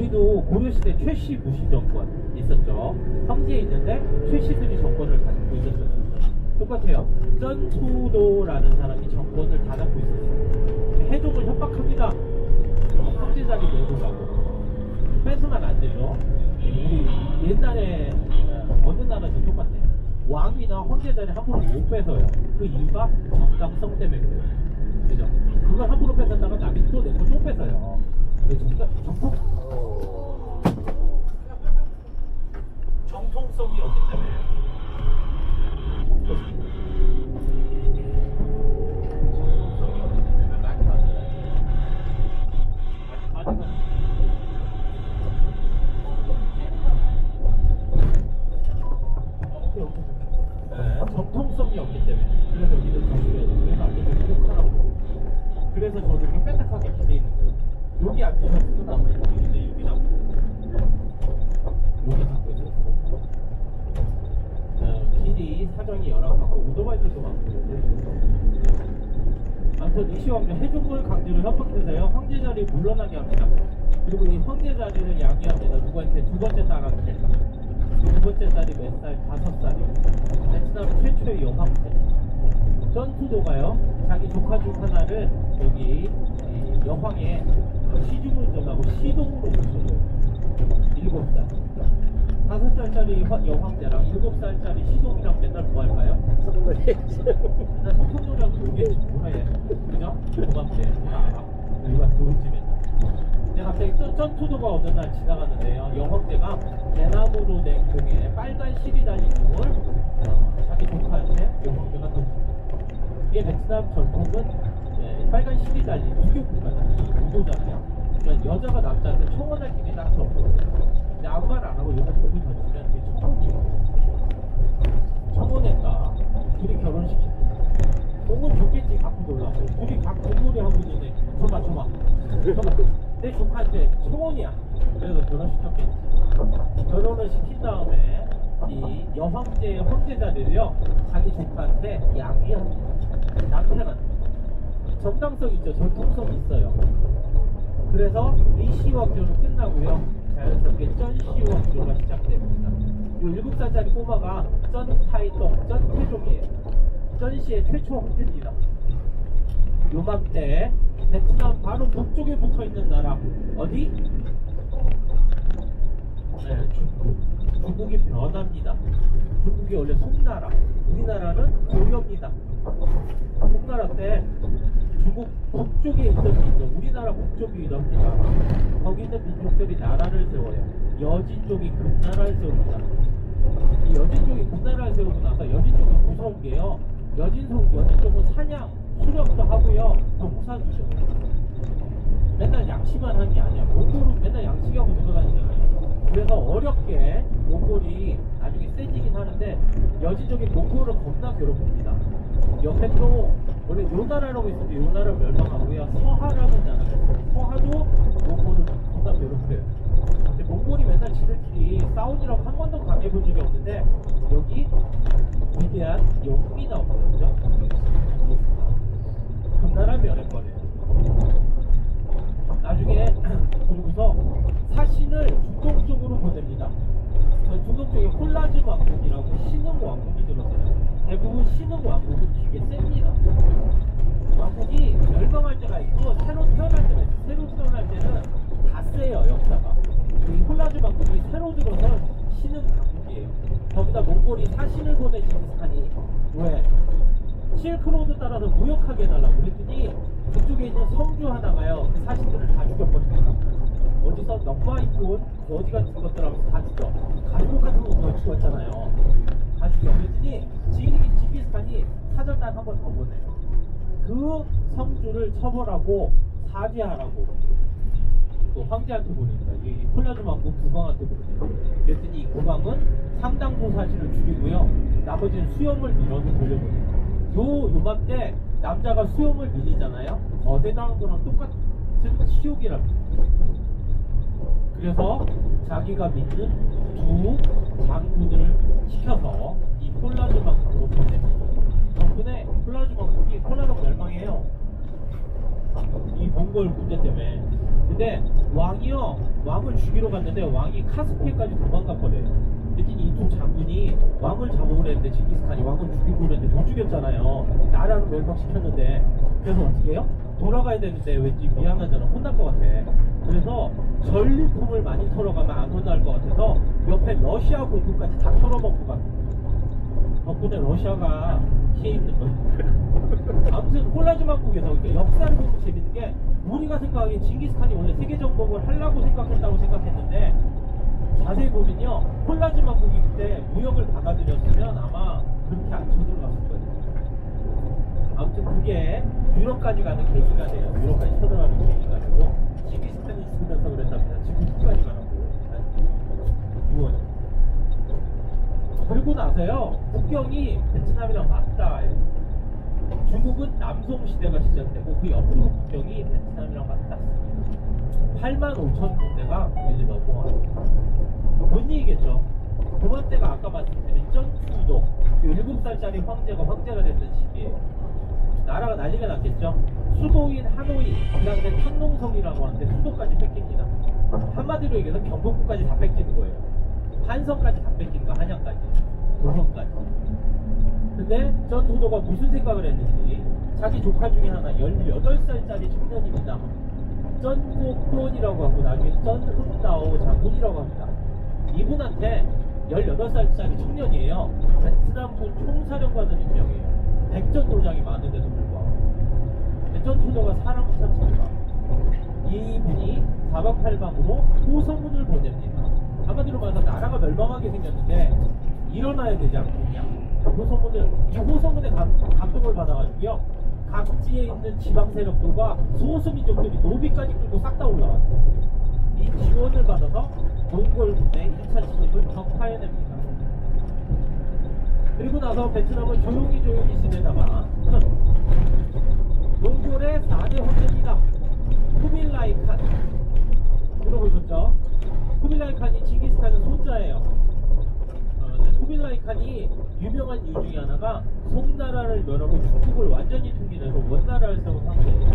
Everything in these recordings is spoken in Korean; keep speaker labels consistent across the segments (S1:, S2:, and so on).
S1: 우리도 고려시대 최씨 무신 정권 있었죠. 황제에 있는데 최씨들이 정권을 가지고 있었죠. 똑같아요. 전투도라는 사람이 정권을 다 잡고 있었어요. 해족을 협박합니다. 황제 자리 내놓으라고. 뺏으면 안 되죠. 우리 옛날에 어, 어느 나라도 똑같아. 왕이나 황제 자리 함부로 못 뺏어요. 그 이유가 정당성 때문에 그래요. 그죠? 그걸 함부로 뺏었다가 남이 또 내고 또 뺏어요. 정통성이 없기 때문에. 아무튼 이시왕조 해족을 강제로 협박해서요 황제 자리 물러나게 합니다. 그리고 이 황제 자리를 양해합니다. 누구한테 두 번째 딸한테 두 번째 딸이 몇 살? 다섯 살이요. 베트남 최초의 여왕제. 전투도가요 자기 조카 중 하나를 여기 이 여황의 시중을 정하고 시동으로 모셔줘요. 일곱 살. 다섯 살짜리 화- 여황제랑 일곱 살짜리 시동이랑 맨날 뭐 할까요? 나 소통조랑 놀겠지 뭐해? 그죠? 고맙대. 다 알아 우리가 놀지 맨날 근데 갑자기 또 전투도가 어느 날 지나갔는데요 여황제가 대나무로 된 공에 빨간 실이 달린 공을 어, 자기 조카한테 여황제가 던집니다. 이게 베트남 전통은 네, 빨간 실이 달린 유교 국가잖아요 유교잖아요. 그러니까 여자가 남자한테 청혼할 길이 딱히 없거든요 근데 아무 말 안 하고 여자 공을 던지면 그게 청혼이에요 청혼했다. 둘이 결혼시켰다. 공은 좋겠지 갖고 놀라고. 둘이 각 공놀이 하고 있는데 줘봐. 줘봐. 내 조카한테 청혼이야. 그래서 결혼시켰겠지. 결혼을 시킨 다음에 이 여황제 황제 자리를요 자기 조카한테 양위합니다. 남편한테. 정당성 있죠. 전통성 있어요. 그래서 이시왕조는 끝나고요. 자연스럽게 쩐시왕조가 시작됩니다. 이 7살짜리 꼬마가 쩐타이동, 쩐태종이에요. 쩐시의 최초 황제입니다. 요맘때 베트남 바로 북쪽에 붙어 있는 나라 어디? 네, 중국. 중국이 변합니다. 중국이 원래 송나라, 우리나라는 고려입니다. 송나라 때 중국 북쪽에 있던 민족, 우리나라 북쪽이랍니다. 거기 있는 민족들이 나라를 세워요. 여진 쪽이 금나라를 세웁니다. 이 여진 쪽이 금나라를 세우고 나서 여진 쪽이 무서운 게요. 여진 쪽은 사냥, 수렵도 하고요. 농사주죠. 맨날 양치만 하는 게 아니야. 몽골은 맨날 양치하고 돌아다니잖아요. 그래서 어렵게 몽골이 나중에 세지긴 하는데 여진족이 몽골을 겁나 괴롭힙니다. 옆에 또 원래 요 나라라고 있었는데 요 나라 멸망하고요. 서하라는 나라가 있어요. 서하도 몽골을 겁나 괴롭혀요. 근데 몽골이 맨날 지들끼리 싸우느라고 한 번도 강해본 적이 없는데 여기 위대한 영웅이 나오거든요. 금나라 멸해버려요. 나중에 그러고서 사신을 중동 쪽으로 보냅니다. 저 중동 쪽에 홀라즈 왕국이라고 신흥 왕국이 들어서요. 대부분 신흥 왕국은 되게 셉니다. 왕국이 멸망할 때가 있고 새로 태어날 때가 있고 새로 태어날 때는 다 세요 역사가. 이 홀라즈 왕국이 새로 들어서 신흥 왕국이에요. 거기다 몽골이 사신을 보내 징기스칸이 왜? 실크로드 따라서 무역하게 해달라고 그랬더니 그쪽에 있는 성주 하나가요 그 사신들을 다어 디서 넘바이콘 거지 같은 것들 하면서 다 죽여 가족 같은 거다 죽였잖아요 다 죽여 그랬더니 지기, 지기스탄이 사절단 한 번 더 보내요 그 성주를 처벌하고 사죄하라고 또 황제한테 보냅니다. 이 콜라주 왕국 국왕한테 보내요. 그랬더니 이 국왕은 상당부 사실을 죽이고요. 나머지는 수염을 밀어서 돌려보내요. 요 요맘때 남자가 수염을 밀리잖아요. 거대당한 거랑 똑같은 치욕이랍니다. 그래서 자기가 믿는 두 장군을 시켜서 이 콜라주 왕국으로 보냅니다. 덕분에 콜라주 왕국이 콜라주가 멸망해요. 이 몽골 문제 때문에 근데 왕이요 왕을 죽이러 갔는데 왕이 카스피해까지 도망갔거든요. 그랬더니 이두 장군이 왕을 잡아오려 했는데 징기스칸이 왕을 죽이고 그랬는데 못 죽였잖아요. 나라를 멸망시켰는데 그래서 어떻게 해요? 돌아가야 되는데 왠지 미안하잖아 혼날 것 같아. 그래서 전리품을 많이 털어가면 안 혼날 것 같아서 옆에 러시아 공군까지 다 털어먹고 갑니다. 덕분에 러시아가 피해 입는 거예요. 아무튼 홀라즈만국에서 이렇게 역사를 보면 재밌는 게 우리가 생각하기엔 징기스칸이 원래 세계 정복을 하려고 생각했다고 생각했는데 자세히 보면요 홀라즈만국이 그때 무역을 받아들였으면 아마 그렇게 안 쳐들어갔을 거예요. 아무튼 그게 유럽까지 가는 계기가 돼요. 유럽까지 쳐들어가는 계기가 되고 징기스칸이 있으면서 그랬답니다. 지금 끝까지 가라고. 유언이. 그리고 나서요 국경이 베트남이랑 맞닿아요. 중국은 남송 시대가 시작되고 그 옆으로 국경이 베트남이랑 맞닿습니다. 8만 5천 군대가 여기 넘어와요. 뭔 얘기겠죠? 그만때가 아까 말씀드린 전투도 7살짜리 황제가 황제가 됐던 시기예요. 나라가 난리가 났겠죠? 수도인 하노이, 그 다음에 탕농성이라고 하는데 수도까지 뺏깁니다. 한마디로 얘기해서 경복궁까지 다 뺏기는 거예요. 한성까지 다 뺏기는 거, 한양까지. 도성까지. 근데 전 후도가 무슨 생각을 했는지 자기 조카 중에 하나 18살짜리 청년입니다. 전국돈이라고 하고 나중에 전흥다오 장군이라고 합니다. 이분한테 18살짜리 청년이에요. 베트남군 총사령관을 임명해요. 백전 도장이 많은데도 불구하고. 백전투도가 사람을 찾습니다. 이분이 4박 8박으로 호성문을 보냅니다. 한마디로 말해서 나라가 멸망하게 생겼는데 일어나야 되지 않겠냐. 호성문을, 이 호성문의 감, 감동을 받아가지고요. 각지에 있는 지방 세력들과 소수민족들이 노비까지 끌고 싹 다 올라와요. 이 지원을 받아서 몽골 군대 1차 진입을 격파해냅니다. 그리고 나서 베트남을 조용히 조용히 지내다가 몽골의 4대 황제입니다. 쿠빌라이 칸. 들어보셨죠? 쿠빌라이 칸이 징기스칸의 손자예요. 어, 근데 쿠빌라이 칸이 유명한 이유 중에 하나가 송나라를 멸하고 중국을 완전히 통일해서 원나라를 세운 황제예요.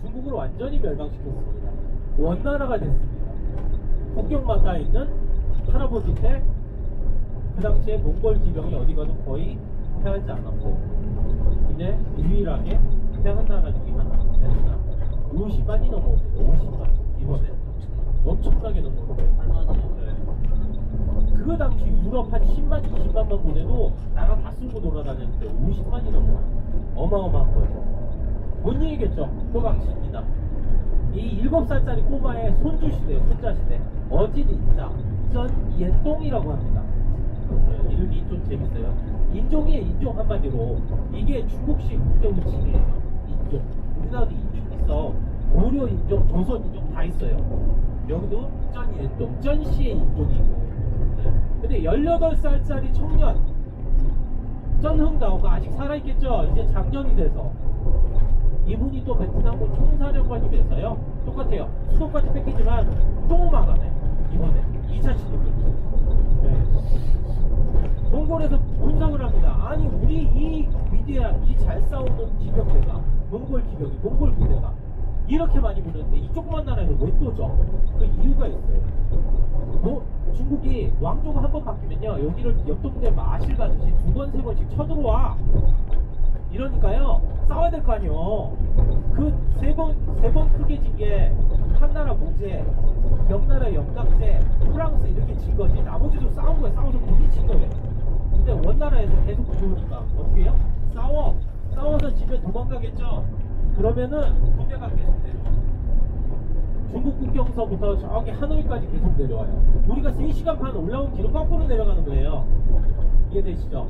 S1: 중국을 완전히 멸망시켰습니다. 원나라가 됐습니다. 국경 마다 있는 할아버지 때 그 당시에 몽골 기병이 어디 가도 거의 패하지 않았고 근데 유일하게 패한 나라 중에 하나 베트남 50만이 넘어옵니다 50만. 이번에. 엄청나게 넘어옵니다 네. 그거 당시 유럽 한 10만 20만만 보내도 나라 다 쓸고 돌아다녔는데 50만이 넘어 어마어마한 거죠. 뭔 얘기겠죠? 그 당시입니다. 이 7살짜리 꼬마의 손주 시대 손자 시대 어진 인자 전 예똥이라고 합니다. 네, 이름이 좀 재밌어요. 인종이에요, 인종 한마디로. 이게 중국식 국대 호칭이에요. 인종. 우리나라도 인종 있어. 고려 인종, 조선 인종 다 있어요. 여기도 쩐인종, 쩐씨의 인종이고. 네. 근데 18살짜리 청년, 쩐흥다오가 아직 살아있겠죠? 이제 장년이 돼서. 이분이 또 베트남군 총사령관이 돼서요. 똑같아요. 수도까지 뺏기지만 또 막아내. 이번에. 2차 진입을. 네. 몽골에서 분석을 합니다. 아니 우리 이 위대한 이 잘 싸우는 기병대가 몽골 기병이 몽골 부대가 이렇게 많이 보냈는데 이 조그만 나라에서 왜 또죠? 그 이유가 있어요. 뭐 중국이 왕조가 한 번 바뀌면요 여기를 옆 동네 마실 가듯이 두 번 세 번씩 쳐들어와. 이러니까요 싸워야 될 거 아니에요. 그 세 번 세 번 크게 진 게 한나라 모제, 명나라 영각제, 프랑스 이렇게 진 거지. 나머지도 싸운 거야. 싸워서 부딪힌 거예요. 근데 원나라에서 계속 들어오니까 어떻게 해요? 싸워. 싸워서 집에 도망가겠죠. 그러면은 군대가 계속 내려. 중국 국경서부터 저기 하노이까지 계속 내려와요. 우리가 3시간 반 올라온 길을 거꾸로 내려가는 거예요. 이해되시죠?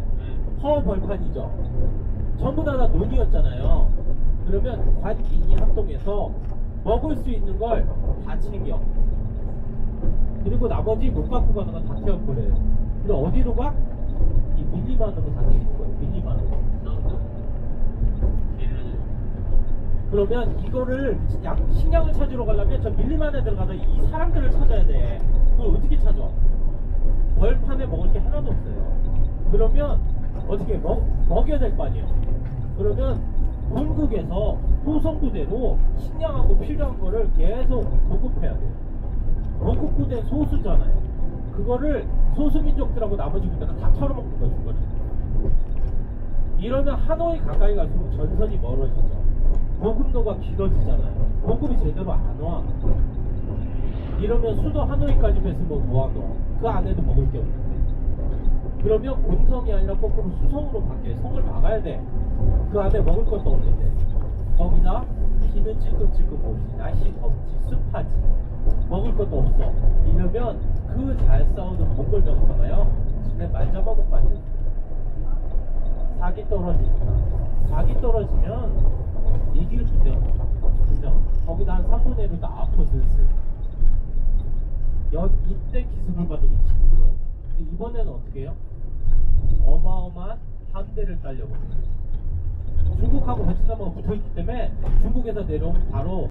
S1: 허 벌판이죠. 전부 다, 다 논이었잖아요. 그러면 관민이 합동해서 먹을 수 있는 걸 다 챙겨. 그리고 나머지 못 갖고 가는 건 다 태워버려요. 근데 어디로 가? 이 밀리만으로 다니는 거예요. 밀리만으로. 그러면 이거를 약, 식량을 찾으러 가려면 저 밀리만에 들어가서 이 사람들을 찾아야 돼. 그걸 어떻게 찾아? 벌판에 먹을 게 하나도 없어요. 그러면 어떻게 먹, 먹여야 될 거 아니에요? 그러면 본국에서 호성부대로 식량하고 필요한 거를 계속 보급해야 돼요. 본국 부대 소수잖아요. 그거를 소수민족들하고 나머지 부대가 다 털어먹는 거죠, 중간에. 이러면 하노이 가까이 갈수록 전선이 멀어지죠. 보급로가 길어지잖아요. 보급이 제대로 안 와. 이러면 수도 하노이까지 뺐으면 뭐하노? 그 안에도 먹을 게 없는데. 그러면 곤성이 아니라 거꾸로 수성으로 바뀌어요. 성을 막아야 돼. 그 안에 먹을 것도 없는데. 거기다 비는 찔끔찔끔 오지. 날씨 덥지. 습하지. 먹을 것도 없어. 이러면 그 잘 싸우는 몽골 병사가요. 지네 말 잡아먹고 앉아 사기 떨어집니다. 사기 떨어지면 이길 없어. 그죠? 거기다 한 3분의 1도 아파 슬슬. 연 이때 기습을 받으면 지는 거예요. 근데 이번에는 어떻게 해요? 어마어마한 함대를 딸려버려요. 중국하고 베트남하고 붙어있기 때문에 중국에서 내려오면 바로